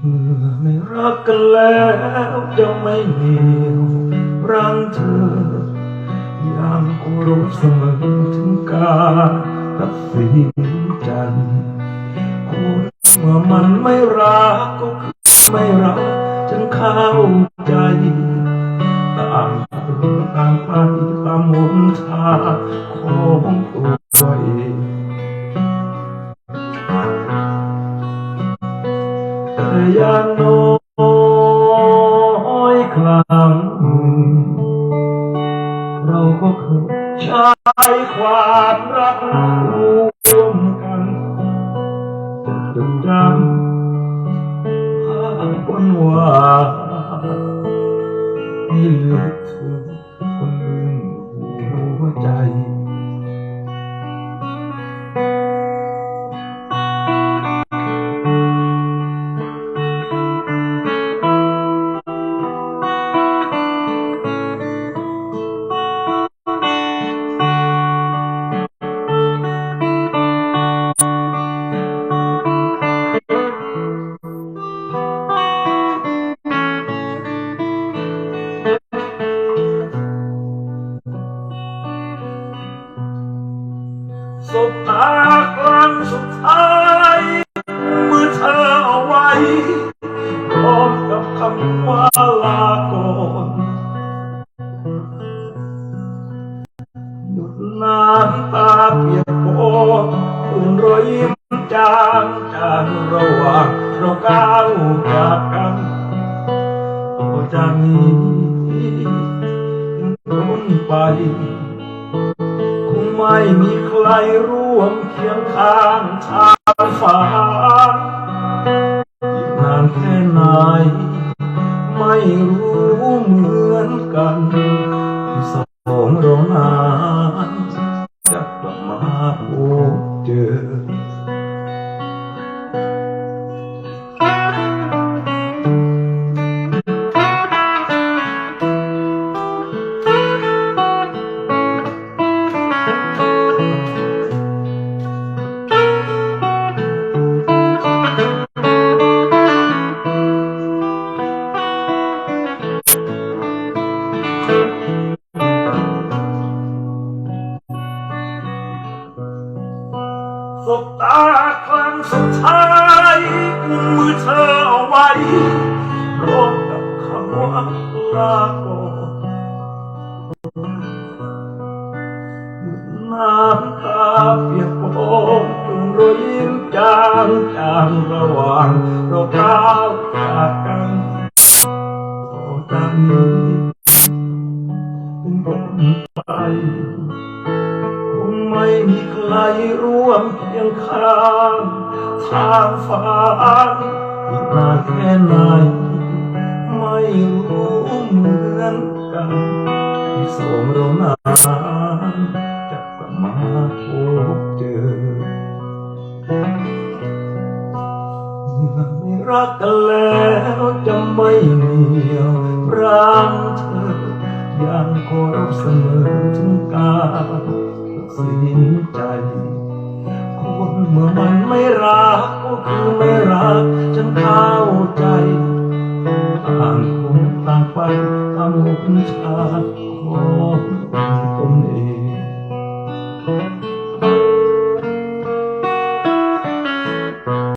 เมื่อไม่รักกันแล้วยังไม่มีรังเธอยังคงรู้เสมอถึงการตัดสินใจคนเมื่อมันไม่รักก็คือไม่รักฉันเข้าใจ อย่างน้อยครั้งเราก็เคยใช้ความรักร่วมกันจะจดจำภาพวันวานให้เหลือเธาครั้งสุดท้ายเมื่อเธอเอาไว้พร้อมกับคำว่าลาก่อนหยุดน้ำตาเปียกปอนคืนรอยยิ้มจางจางระหว่างเราก้าวจากกันต่อจากนี้เป็นไป ไม่มีใครร่วมเคียงข้างทางฟ้าอีกนานแค่ไหน ไม่รู้เหมือนกันที่สองเรานา สบตาครั้งสุดท้ายกุมมือเธอเอาไว้พร้อมกับคำว่าลาก่อนน้ำตาเปียกปอนจนรอยยิ้มจางจางระหว่างเราก้าวจากกันต่อจากนี้เป็นต้นไป ไม่มีใครร่วมเคียงข้างทางฟ้าอีกนานแค่ไหนไม่รู้เหมือนกันที่สองเรานานจะกลับมาพบเจอเมื่อไม่รักกันแล้วจะไม่เหนียวรังเธอยังเคารพเสมอถึงการ สินใจคนเมื่อมันไม่รักก็คือไม่รัก ฉันเข้าใจต่างคนต่างไปตามหนท